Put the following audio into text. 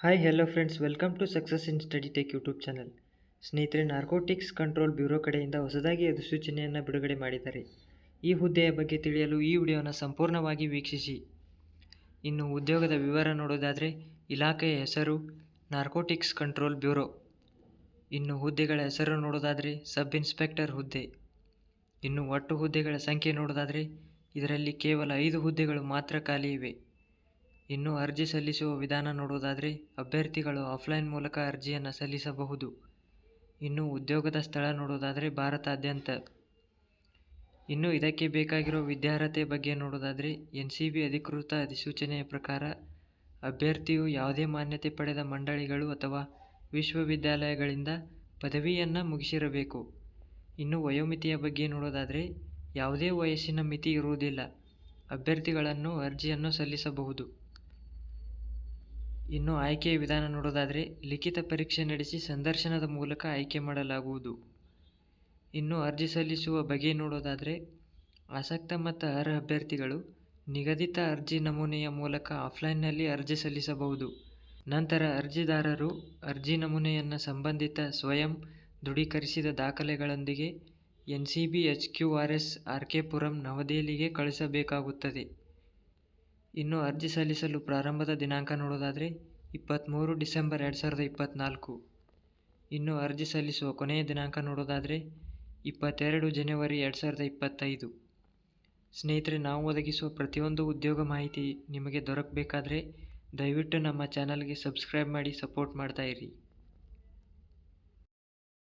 Hi hello friends welcome to success in study tech YouTube channel ಸ್ನೇಹಿತರೆ narcotics control bureau ಕಡೆಯಿಂದ ಹೊಸದಾಗಿ ಅಧಿಸೂಚನೆಯನ್ನು ಬಿಡುಗಡೆ ಮಾಡಿದ್ದಾರೆ. ಈ ಹುದ್ದೆಯ ಬಗ್ಗೆ ತಿಳಿಯಲು ಈ ವಿಡಿಯೋನ ಸಂಪೂರ್ಣವಾಗಿ ವೀಕ್ಷಿಸಿ. ಇನ್ನು ಉದ್ಯೋಗದ ವಿವರ ನೋಡೋದಾದರೆ, ಇಲಾಖೆಯ ಹೆಸರು ನಾರ್ಕೋಟಿಕ್ಸ್ ಕಂಟ್ರೋಲ್ ಬ್ಯೂರೋ ಇನ್ನು ಹುದ್ದೆಗಳ ಹೆಸರು ನೋಡೋದಾದರೆ ಸಬ್ ಇನ್ಸ್ಪೆಕ್ಟರ್ ಹುದ್ದೆ. ಇನ್ನು ಒಟ್ಟು ಹುದ್ದೆಗಳ ಸಂಖ್ಯೆ ನೋಡೋದಾದರೆ, ಇದರಲ್ಲಿ ಕೇವಲ ಐದು ಹುದ್ದೆಗಳು ಮಾತ್ರ ಖಾಲಿ ಇವೆ. ಇನ್ನು ಅರ್ಜಿ ಸಲ್ಲಿಸುವ ವಿಧಾನ ನೋಡುವುದಾದರೆ, ಅಭ್ಯರ್ಥಿಗಳು ಆಫ್ಲೈನ್ ಮೂಲಕ ಅರ್ಜಿಯನ್ನು ಸಲ್ಲಿಸಬಹುದು. ಇನ್ನು ಉದ್ಯೋಗದ ಸ್ಥಳ ನೋಡುವುದಾದರೆ, ಭಾರತಾದ್ಯಂತ. ಇನ್ನು ಇದಕ್ಕೆ ಬೇಕಾಗಿರೋ ವಿದ್ಯಾರ್ಹತೆ ಬಗ್ಗೆ ನೋಡುವುದಾದರೆ ಎನ್ ಸಿ ಬಿ ಅಧಿಕೃತ ಅಧಿಸೂಚನೆಯ ಪ್ರಕಾರ, ಅಭ್ಯರ್ಥಿಯು ಯಾವುದೇ ಮಾನ್ಯತೆ ಪಡೆದ ಮಂಡಳಿಗಳು ಅಥವಾ ವಿಶ್ವವಿದ್ಯಾಲಯಗಳಿಂದ ಪದವಿಯನ್ನು ಮುಗಿಸಿರಬೇಕು. ಇನ್ನು ವಯೋಮಿತಿಯ ಬಗ್ಗೆ ನೋಡೋದಾದರೆ ಯಾವುದೇ ವಯಸ್ಸಿನ ಮಿತಿ ಇರುವುದಿಲ್ಲ. ಅಭ್ಯರ್ಥಿಗಳನ್ನು ಅರ್ಜಿಯನ್ನು ಸಲ್ಲಿಸಬಹುದು. ಇನ್ನು ಆಯ್ಕೆಯ ವಿಧಾನ ನೋಡೋದಾದರೆ, ಲಿಖಿತ ಪರೀಕ್ಷೆ ನಡೆಸಿ ಸಂದರ್ಶನದ ಮೂಲಕ ಆಯ್ಕೆ ಮಾಡಲಾಗುವುದು. ಇನ್ನು ಅರ್ಜಿ ಸಲ್ಲಿಸುವ ಬಗೆ ನೋಡೋದಾದರೆ, ಆಸಕ್ತ ಮತ್ತು ಅರ್ಹ ಅಭ್ಯರ್ಥಿಗಳು ನಿಗದಿತ ಅರ್ಜಿ ನಮೂನೆಯ ಮೂಲಕ ಆಫ್ಲೈನ್ನಲ್ಲಿ ಅರ್ಜಿ ಸಲ್ಲಿಸಬಹುದು. ನಂತರ ಅರ್ಜಿದಾರರು ಅರ್ಜಿ ನಮೂನೆಯನ್ನು ಸಂಬಂಧಿತ ಸ್ವಯಂ ದೃಢೀಕರಿಸಿದ ದಾಖಲೆಗಳೊಂದಿಗೆ N C B H Q R S R K Puram ನವದೆಹಲಿಗೆ ಕಳಿಸಬೇಕಾಗುತ್ತದೆ ಇನ್ನು ಅರ್ಜಿ ಸಲ್ಲಿಸಲು ಪ್ರಾರಂಭದ ದಿನಾಂಕ ನೋಡೋದಾದರೆ ಇಪ್ಪತ್ತ್ಮೂರು ಡಿಸೆಂಬರ್ ಎರಡು ಸಾವಿರದ ಇಪ್ಪತ್ತ್ನಾಲ್ಕು. ಇನ್ನು ಅರ್ಜಿ ಸಲ್ಲಿಸುವ ಕೊನೆಯ ದಿನಾಂಕ ನೋಡೋದಾದರೆ ಇಪ್ಪತ್ತೆರಡು ಜನವರಿ ಎರಡು ಸಾವಿರದ ಇಪ್ಪತ್ತೈದು. ಸ್ನೇಹಿತರೆ, ನಾವು ಒದಗಿಸುವ ಪ್ರತಿಯೊಂದು ಉದ್ಯೋಗ ಮಾಹಿತಿ ನಿಮಗೆ ದೊರಕಬೇಕಾದ್ರೆ ದಯವಿಟ್ಟು ನಮ್ಮ ಚಾನಲ್ಗೆ ಸಬ್ಸ್ಕ್ರೈಬ್ ಮಾಡಿ ಸಪೋರ್ಟ್ ಮಾಡ್ತಾಯಿರಿ